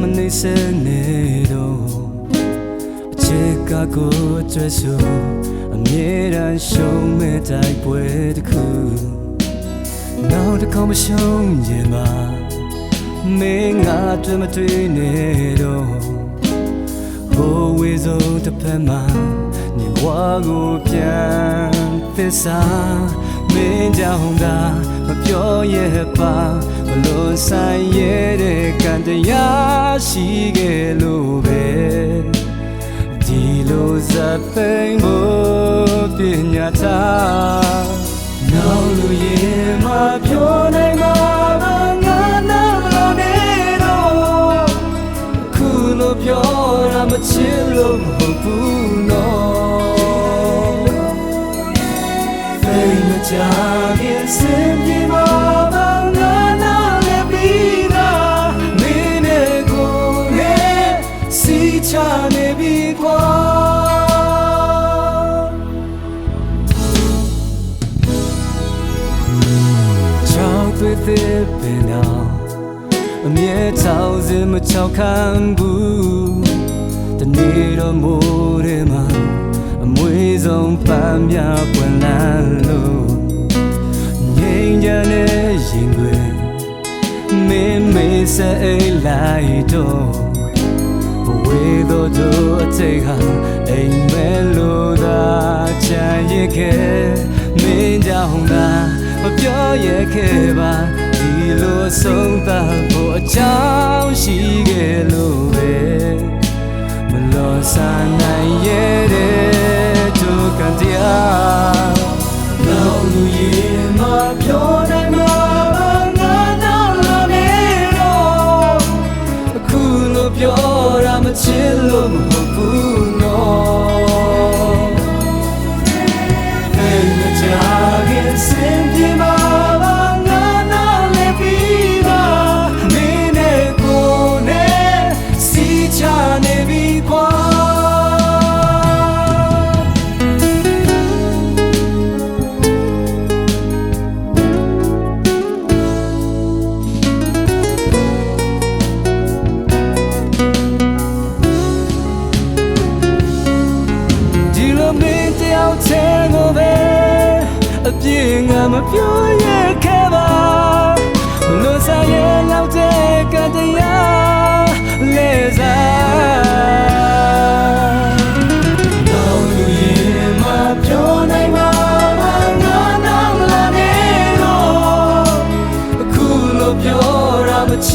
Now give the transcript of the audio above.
မနေစနေတော့အချစ်ကကိုကျွဲဆိုအမြဲတမ်းရှုံးမဲ့တိုက်ပွဲတစ်ခုနောက်တစ်ခါမရှုံးရင်ပါမင်းငါတွေ့မတွေ့နေတော့ဟိုဝေဆုံးတစ်ဖက်မှာနေဘွားကိုပြန်သစ္စာမင်းကြောင့်သာမ ပြောရပါမလို့ဆိုင်ရတဲ့ကံတရားရှိခဲ့လို့ပဲဒီလိုဇက်ပိန်ဖို့ပညာထားနောက်လူရင်မပြောနိုင်ပါငါနာမလို့နေတော့ခုလိုပြောတာမချစ်လို့မဟုတ်ဘူးနော်ဖိမ သွေးသေးပင်တော့အမြဲထောင်စင်မချောက်ခံဘူးတနေ့တော့မိုးရဲမှာအမွေဆုံးပန်းမြပွင့်လန်းလို့ငိမ့်ကြတဲ့ရင်တွင်မင်းမေးစအိတ်လိုက်တော့ဘဝေသောတို့အထိတ်ဟာအိမ်မဲလို့သာချမ်းရခဲ့မင်းကြောင့်သာမ ပြောရခဲ့ပါဒီလိုဆုံးသက်ဖို့အကြောင်းရှိခဲ့လို့ပဲမလို့ဆန်နိုင်ရတဲ့ဒုက္ခတရားနောက်လူရင်မပြောနိုင်မှာငါနောက်လာနေတော့အခုလိုပြောတာမချစ်လို့မဟုတ်ဘူး င်းတယောက်တည်းကိုပဲအပြည့်ငါမပြောရခဲ့ပါလို့စားရလောက်တဲ့ကတရားလဲစားတော့လူရင်မပြောနိုင်ပါငါနာမလာနေတော့အခုလိုပြောတာမချ